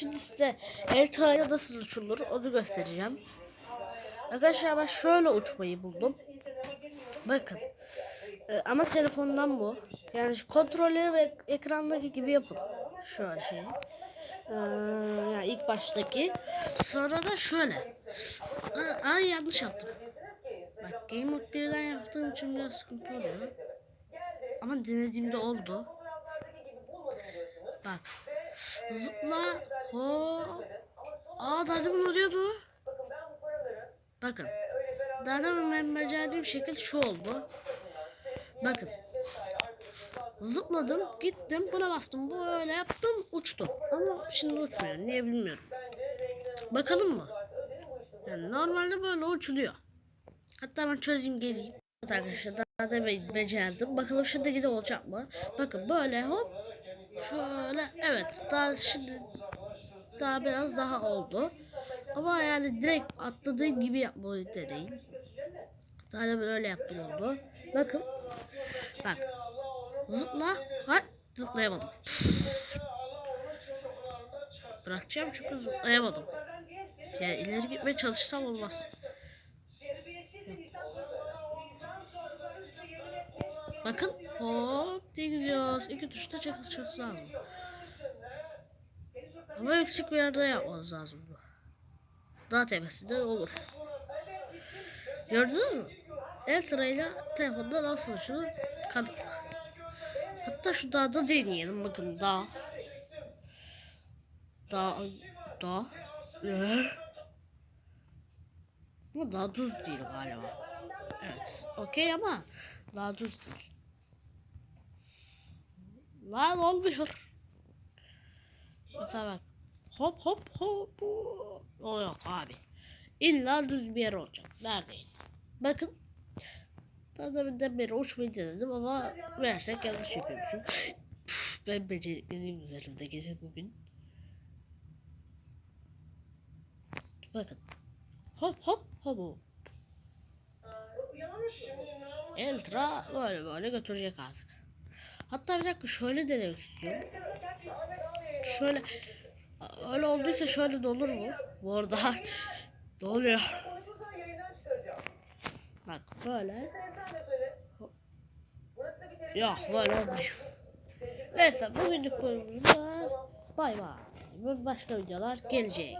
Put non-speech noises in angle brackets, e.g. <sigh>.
Şimdi size Eltra'ya nasıl uçulur onu göstereceğim. Arkadaşlar ben şöyle uçmayı buldum. Bakın. Ee, ama telefondan bu. Yani şu kontrolleri ve ekrandaki gibi yapın. Şöyle şey. Ee, yani ilk baştaki. Sonra da şöyle. Aa, ay yanlış yaptım. Bak Game Mode 1'den yaptığım için biraz sıkıntı oluyor. Ama denediğimde oldu. Bak. Zıpla. Ho. Aa daha demin oluyordu. Bakın. Daha demin ben becerdiğim şekil şu oldu. Bakın. Zıpladım, gittim, buna bastım, böyle yaptım, uçtu. Ama şimdi uçmuyor, niye bilmiyorum. Bakalım mı? Yani normalde böyle uçuluyor. Hatta ben çözeyim geleyim. Evet arkadaşlar daha da be- becerdim. Bakalım şimdi gide olacak mı? Bakın böyle hop. Şöyle evet daha şimdi daha biraz daha oldu. Ama yani direkt atladığım gibi yapmayı deneyin. Daha da böyle yaptım oldu. Bakın. Bak. Zıpla. Hay. Zıplayamadım. Bırakacağım çünkü zıplayamadım. Yani ileri gitmeye çalışsam olmaz. Bakın hop diye gidiyoruz. İki tuşta çalışıyoruz lazım. Ama yüksek bir yerde yapmanız lazım. Daha tepesinde olur. Gördünüz mü? Eltra ile telefonda nasıl uçulur? Hatta şu dağda deneyelim. Bakın dağ. Dağ. Dağ. Ee? Bu daha düz değil galiba. Evet. Okey ama daha düz değil. Lan olmuyor. Mesela bak. Hop hop hop. O yok abi. İlla düz bir yer olacak. Neredeydi? Bakın. Daha da beri uçmayı denedim ama versek yanlış yapıyormuşum. ben beceriklerim üzerimde gezin bugün. Bakın. Hop hop hop. Eltra böyle böyle götürecek artık. Hatta bir dakika şöyle denemek istiyorum. Şöyle öyle olduysa şöyle de olur mu? Bu arada <laughs> ne oluyor? Bak böyle. Yok böyle olmuyor. Neyse bugünlük bölümümüz var. Bay bay. Başka videolar gelecek.